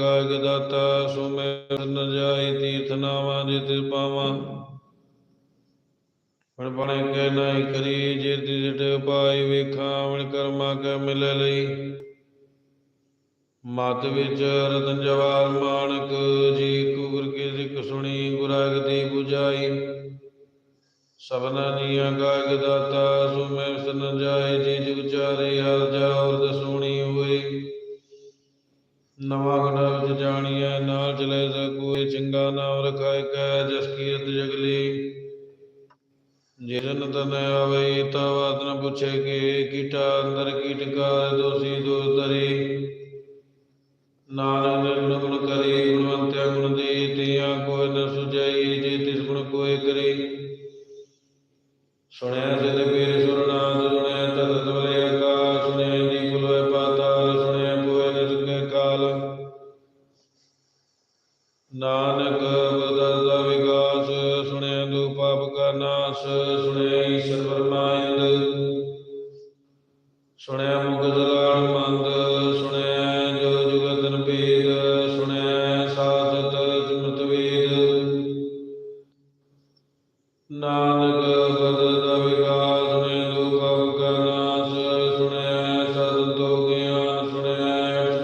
ਗਾਗਦਾਤਾ ਸੁਮੇਰ ਨ ਜਾਏ ਤੀਰਥ ਨਾਵਾ ਜੇ ਪਾਵਾ। ਪਰ ਬਣੇ ਕੈ ਨਾਹੀ ਕਰੀ, ਜੇ ਤਿਟ ਪਾਈ ਵੇਖਾਵਣ ਕਰਮਾ ਕੈ ਮਿਲ ਲਈ। ਮਤ ਵਿੱਚ ਰਤਨ ਜਵਾਰ ਮਾਨਕ ਜੀ ਕੂਰ ਕੇ ਸਿੱਖ ਸੁਣੀ, ਗੁਰਾਗਤੀ 부ਜਾਈ ਸਭਨਾ ਨੀਆਂ ਗਾਗਦਾਤਾ ਸੁਮੇਰ ਨ ਜਾਏ ਜੀ ਵਿਚਾਰੇ ਹਰ ਚੰਗਾ ਨਾਮ ਰਖਾਇ ਕੈ, ਜਸ ਕੀਰਤ ਜਗਲੀ ਜਿਨ ਤਨ ਆਵੇ ਤਾ ਵਦਨ ਪੁੱਛੇ ਕਿ, ਕੀਟਾ ਅੰਦਰ ਕੀਟ ਦੋਸੀ ਦੋਸ ਤਰੀ ਨਾਨਕ ਨਿਰਨਮ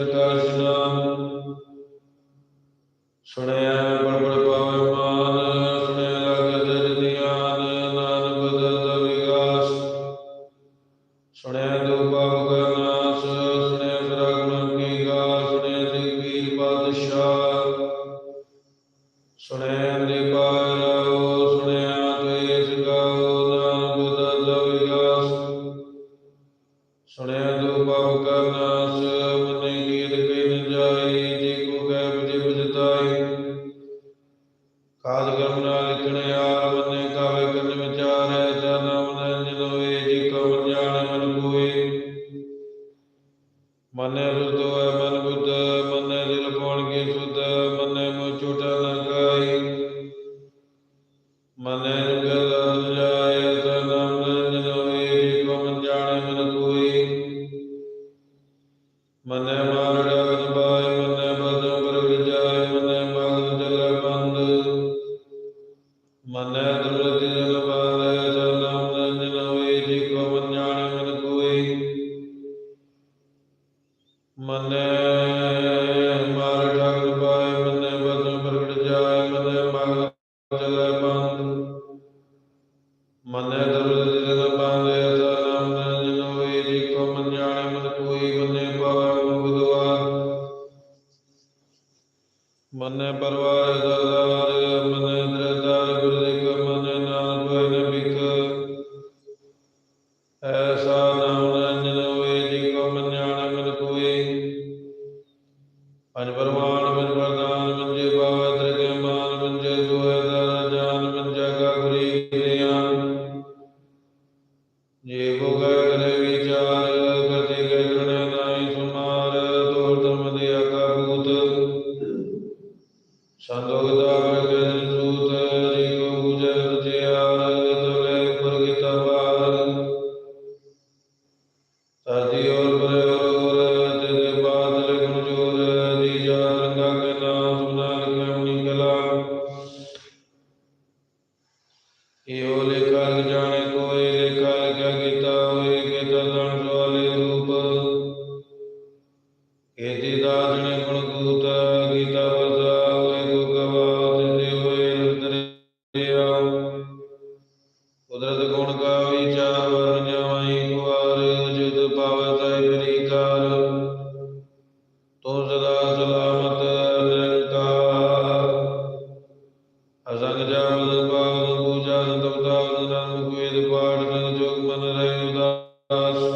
ਸਬਦ ਕਾ ਸੁਣਿਆ Mane do Mane do. ਮਨ ਕੋਈ ਬੰਨੇ ਪਾਰ ਮੁਗਦਵਾ ਮਨ ਪਰਵਾਰ ਦਰਦਾਰ ਸਰਦੀ ਔਰ ਬਰੇ Uh,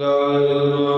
ਗਾਵੇ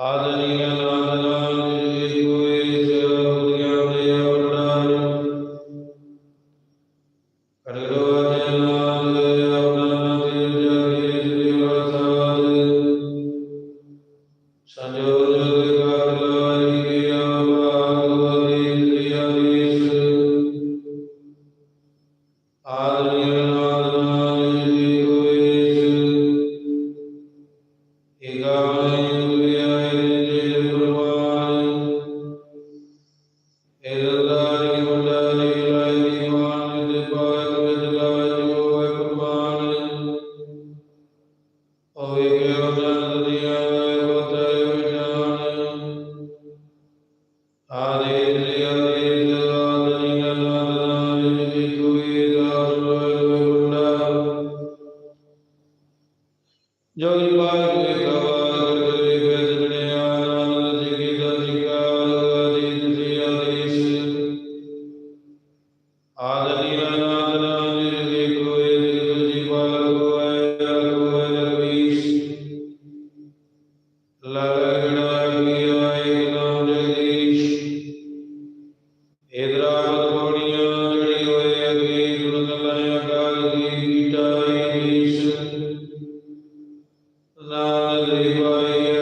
ਆਦਨੀ ਅਨਾਦਨਾ ਨਾਮ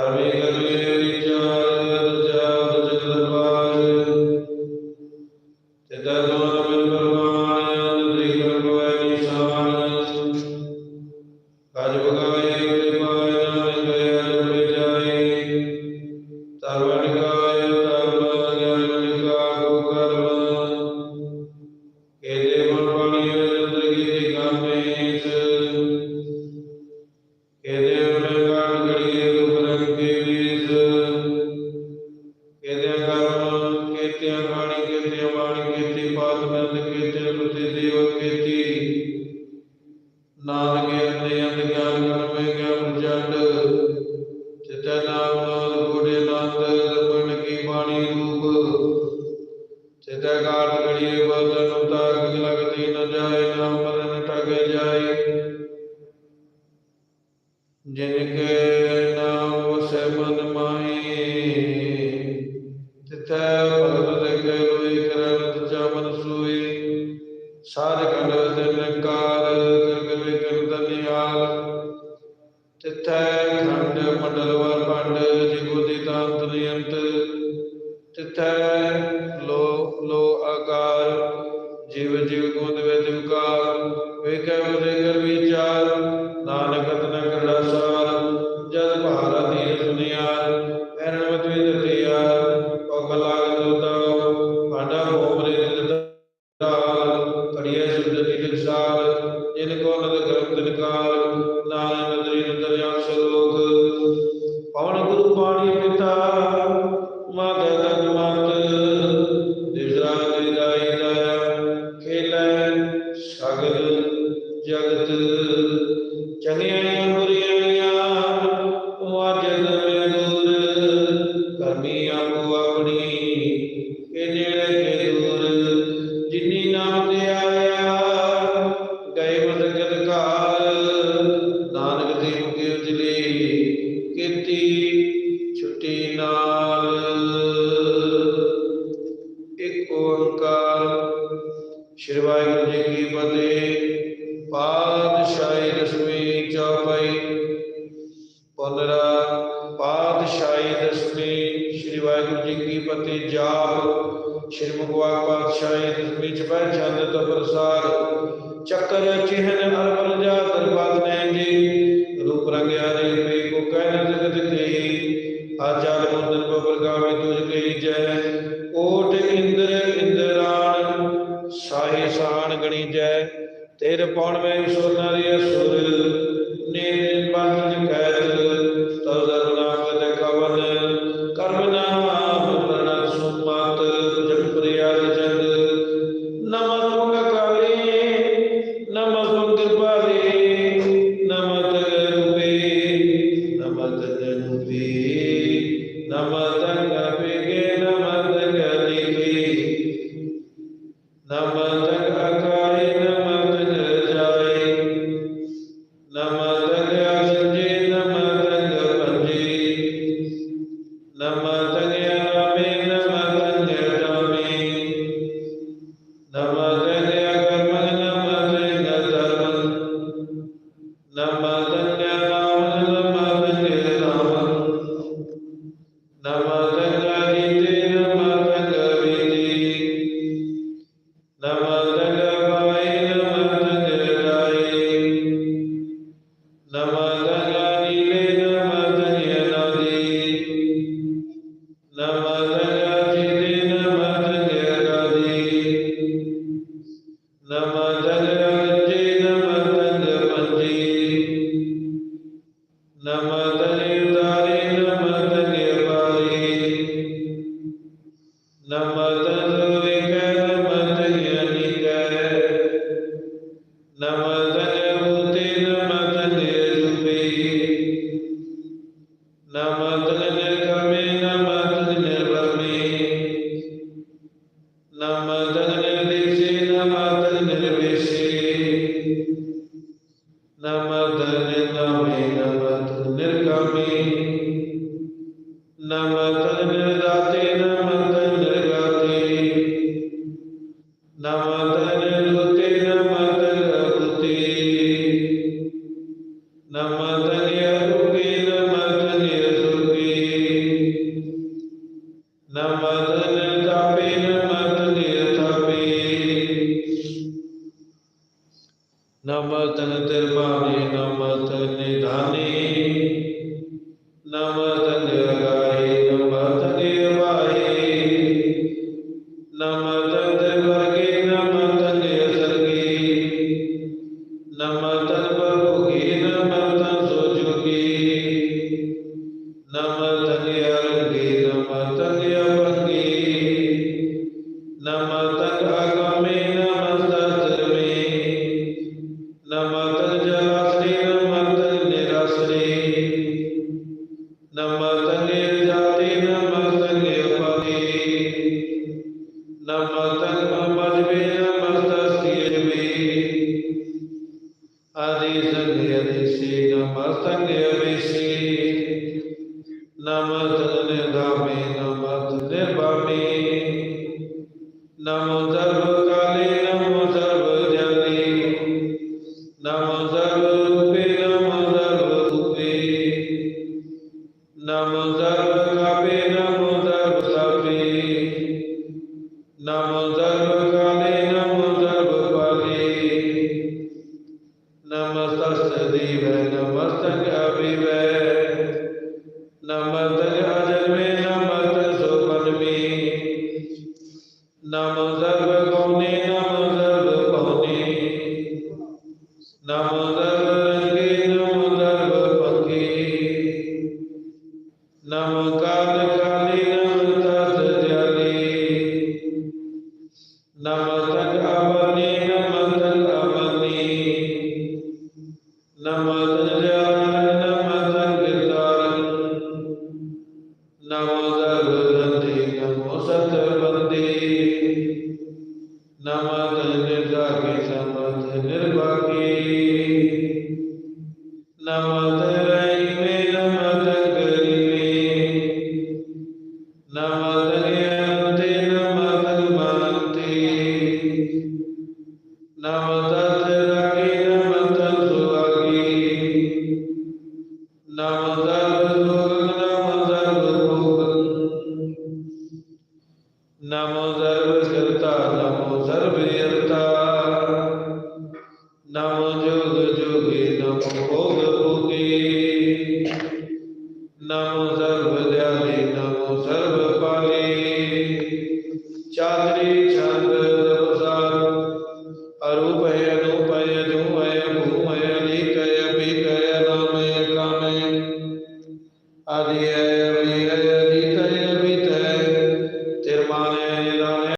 ਕਰਮੇ ਕਰਮੇ Deus, Deus de ਨਮः ਨਮਤ ਤਗ ਤਿਰਮਾਨੇ ਨਮः ਨਿਧਾਨੇ।